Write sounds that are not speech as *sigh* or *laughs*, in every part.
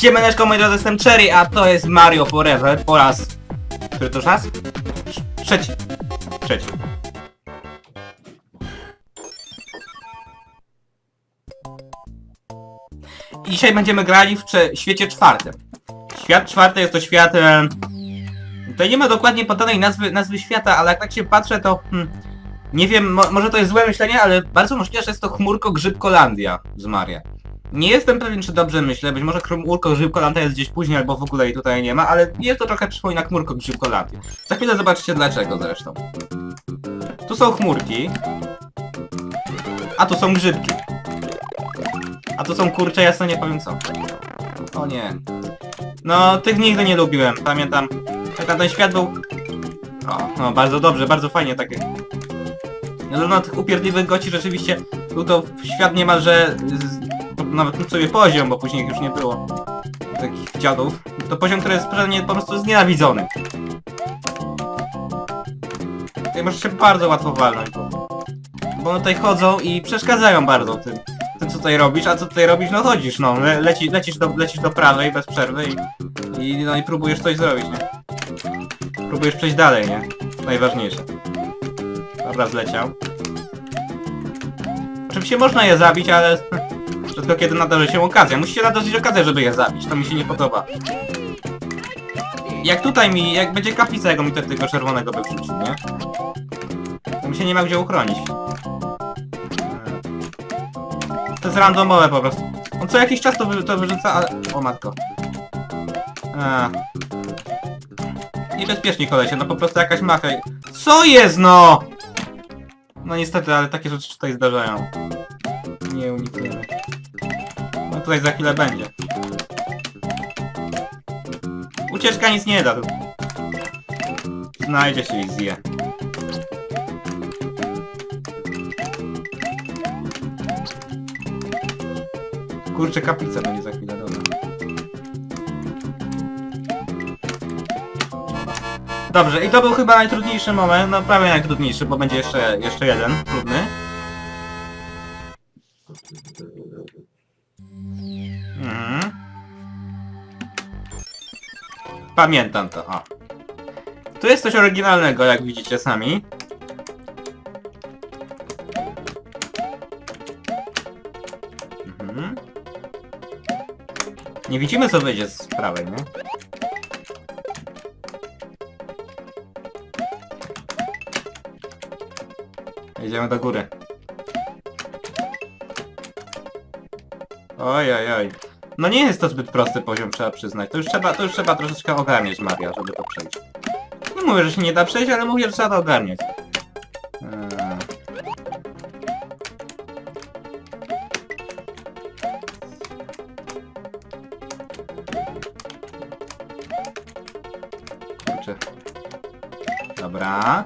Siemaneczko, moi drodzy, jestem Cherry, a to jest Mario Forever po raz... Który to już raz? Trz- Trzeci. Trzeci. I dzisiaj będziemy grali w świecie czwartym. Świat czwarty jest to świat... E... Tutaj nie ma dokładnie podanej nazwy, nazwy świata, ale jak tak się patrzę, to... Hmm, nie wiem, mo może to jest złe myślenie, ale bardzo możliwe, że jest to chmurko Grzybkolandia z Maria. Nie jestem pewien, czy dobrze myślę, być może chmurko Grzybkolanda jest gdzieś później, albo w ogóle jej tutaj nie ma, ale jest to trochę przypomina chmurko Grzybkolandia. Za chwilę zobaczycie dlaczego zresztą. Tu są chmurki. A tu są grzybki. A tu są kurcze, jasno nie powiem co. O nie. No, tych nigdy nie lubiłem, pamiętam. Pamiętam ten świat był... O, no bardzo dobrze, bardzo fajnie takie. No, no tych upierdliwych goci rzeczywiście był to świat niemalże nawet sobie poziom, bo później już nie było takich dziadów. To poziom, który jest pewnie po prostu znienawidzony. Tutaj może się bardzo łatwo walnąć, bo, bo one tutaj chodzą i przeszkadzają bardzo tym, tym co tutaj robisz, a co tutaj robisz, no chodzisz, no, le, leci, lecisz, do, lecisz do prawej bez przerwy i, i, no, i próbujesz coś zrobić, nie? Próbujesz przejść dalej, nie? Najważniejsze. Dobra, zleciał. Oczywiście można je zabić, ale tylko kiedy nadarzy się okazja. Musicie nadarzyć okazję, żeby je zabić. To mi się nie podoba. Jak tutaj mi, jak będzie kaplica, jego mi to tylko czerwonego by wrzucił, nie? To mi się nie ma gdzie uchronić. To jest randomowe po prostu. On co jakiś czas to, wy, to wyrzuca, ale... O matko. A. Niebezpiecznie kolesie, no po prostu jakaś mafia. Co jest no? No niestety, ale takie rzeczy tutaj zdarzają. Tutaj za chwilę będzie. Ucieczka nic nie da. Znajdzie się i zje. Kurczę, kaplica będzie za chwilę, dobra. Dobrze, i to był chyba najtrudniejszy moment, no prawie najtrudniejszy, bo będzie jeszcze, jeszcze jeden trudny. Mhm. Pamiętam to, o. Tu jest coś oryginalnego, jak widzicie sami. Mhm. Nie widzimy co wyjdzie z prawej, nie? Idziemy do góry. Oj, oj, oj. No nie jest to zbyt prosty poziom, trzeba przyznać. To już trzeba, to już trzeba troszeczkę ogarniać Maria, żeby to przejść. Nie mówię, że się nie da przejść, ale mówię, że trzeba to ogarniać. Eee. Dobra.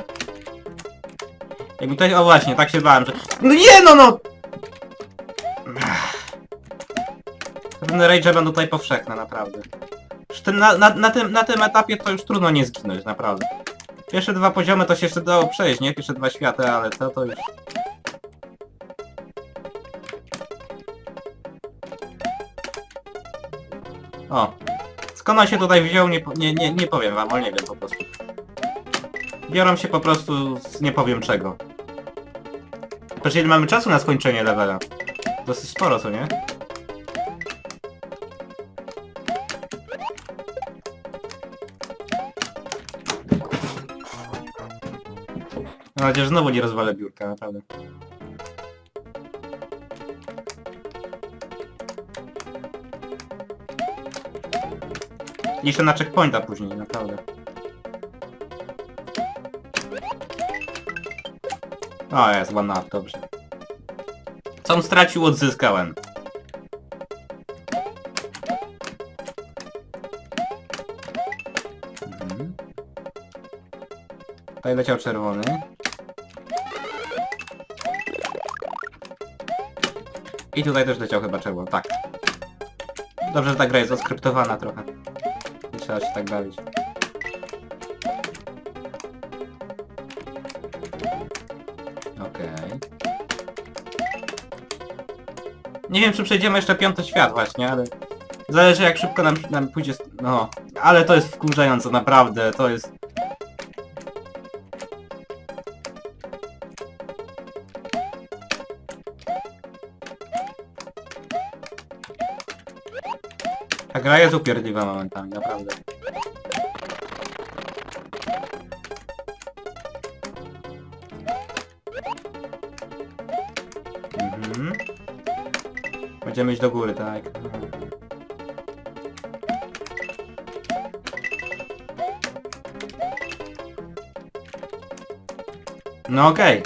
Jakby tutaj, o właśnie, tak się bałem, że... No nie no no! Rage będą tutaj powszechne, naprawdę. Na, na, na, tym, na tym etapie to już trudno nie zginąć, naprawdę. Pierwsze dwa poziomy to się jeszcze dało przejść, nie? Pierwsze dwa światy, ale to to już... O! Skąd on się tutaj wziął, nie, nie, nie, nie powiem wam, ale nie wiem po prostu. Biorą się po prostu z nie powiem czego. Patrz ile mamy czasu na skończenie levela. Dosyć sporo, co nie? Mam nadzieję, że znowu nie rozwalę biurka, naprawdę. Liczę na checkpointa później, naprawdę. O, jest one up, dobrze. Co on stracił, odzyskałem. Tutaj leciał czerwony. I tutaj też leciał chyba czerwony, tak. Dobrze, że ta gra jest oskryptowana trochę. Nie trzeba się tak bawić. Okej. Nie wiem, czy przejdziemy jeszcze piąty świat właśnie, ale... Zależy jak szybko nam, nam pójdzie... No, ale to jest wkurzające, naprawdę, to jest... Ta gra jest upierdliwa momentami, naprawdę. Mhm. Będziemy iść do góry, tak. No okej.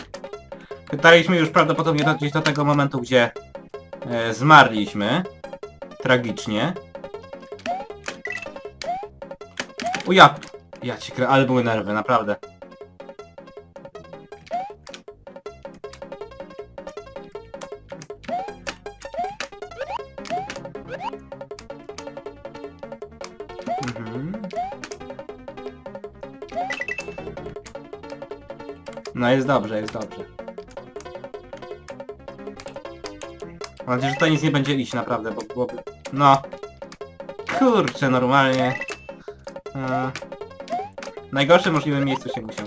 Pytaliśmy już prawdopodobnie do, gdzieś do tego momentu, gdzie e, zmarliśmy. Tragicznie. Ja... Ja ci krę... Ale były nerwy, naprawdę. Mhm. No jest dobrze, jest dobrze. Mam nadzieję, że to nic nie będzie iść naprawdę, bo byłoby... No. Kurczę, normalnie. E... W najgorszym możliwym miejscu się musiał.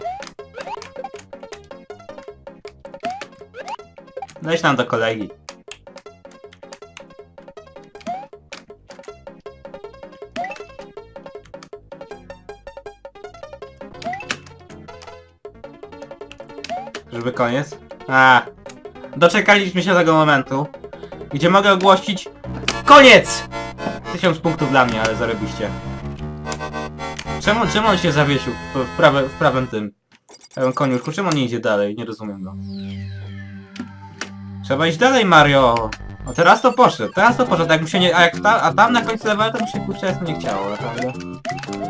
Leź nam do kolegi. Żeby koniec? A, doczekaliśmy się tego momentu, gdzie mogę ogłosić KONIEC! Tysiąc punktów dla mnie, ale zarobiście. Czemu, czemu on się zawiesił w, prawe, w prawym tym? Koniuszku, czemu on nie idzie dalej? Nie rozumiem go. Trzeba iść dalej, Mario! O teraz to poszedł, teraz to poszedł, jak mu się nie... A, jak ta, a tam na końcu levelu to mu się kurczę jasno nie chciało, naprawdę.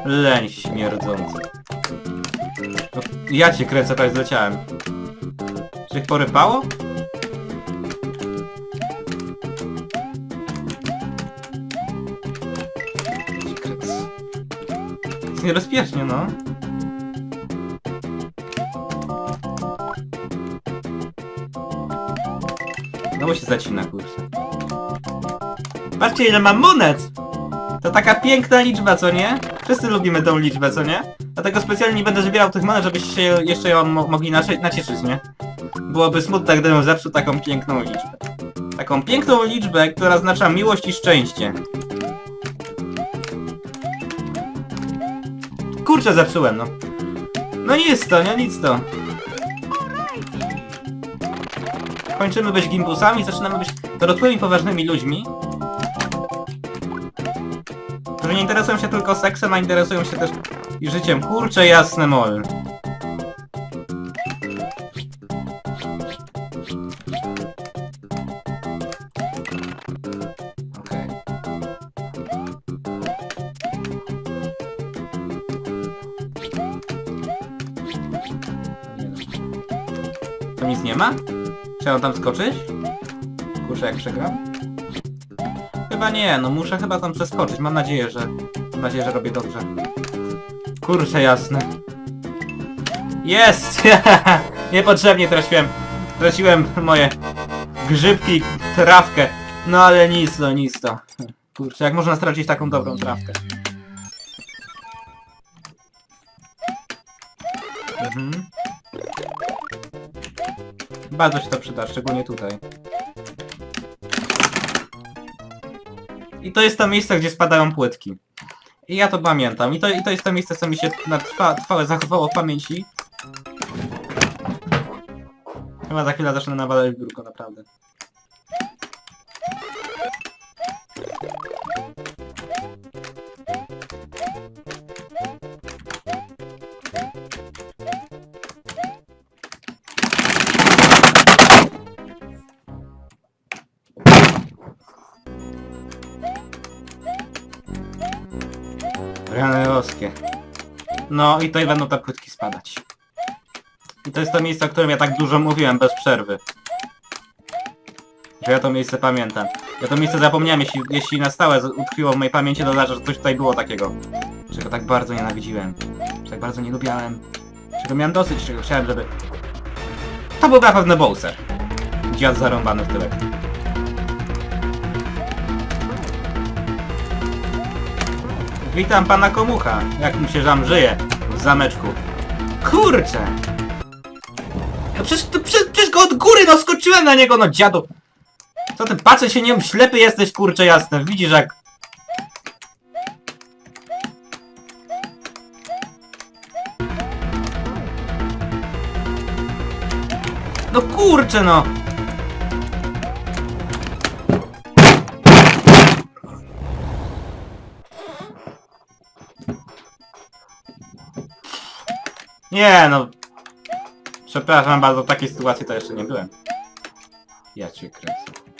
Leń śmierdzący. No, ja cię kręcę, prawie zleciałem. Czy ich porypało? Jest niebezpiecznie, no. No bo się zacina, kurczę. Patrzcie ile mam monet! To taka piękna liczba, co nie? Wszyscy lubimy tą liczbę, co nie? Dlatego specjalnie nie będę zbierał tych monet, żebyście jeszcze ją mo mogli nacie- nacieszyć, nie? Byłoby smutne, gdybym zepsuł taką piękną liczbę. Taką piękną liczbę, która oznacza miłość i szczęście. Kurczę, zepsułem, no. No nic to, nie nic to. Kończymy być gimbusami, zaczynamy być dorosłymi, poważnymi ludźmi. Którzy nie interesują się tylko seksem, a interesują się też i życiem. Kurczę, jasne mol. Nic nie ma? Mam tam skoczyć? Kurczę, jak przegram? Chyba nie, no muszę chyba tam przeskoczyć. Mam nadzieję, że... Mam nadzieję, że robię dobrze. Kurczę, jasne. Jest! *laughs* Niepotrzebnie traciłem... Traciłem moje grzybki, trawkę. No ale nic to, nic to. Kurczę, jak można stracić taką dobrą trawkę? Mhm. Bardzo się to przyda, szczególnie tutaj. I to jest to miejsce, gdzie spadają płytki. I ja to pamiętam. I to, i to jest to miejsce, co mi się na trwa, trwałe zachowało w pamięci. Chyba za chwilę zacznę nawalać w biurko, naprawdę. No i tutaj będą te płytki spadać. I to jest to miejsce, o którym ja tak dużo mówiłem, bez przerwy. Że ja to miejsce pamiętam. Ja to miejsce zapomniałem, jeśli, jeśli na stałe utkwiło w mojej pamięci, to znaczy, że coś tutaj było takiego. Czego tak bardzo nienawidziłem. Czego tak bardzo nie lubiałem. Czego miałem dosyć, czego chciałem, żeby... To był na pewno Bowser. Dziad zarąbany w tyłek. Witam pana Komucha. Jak mu się tam żyje w zameczku? Kurczę! No przecież, to, przecież, przecież go od góry no na niego, no dziadu! Co ty, patrzę się, nie ślepy jesteś, kurczę jasne. Widzisz jak... No kurczę no! Nie no. Przepraszam bardzo, w takiej sytuacji to jeszcze nie byłem. Ja cię kręcę.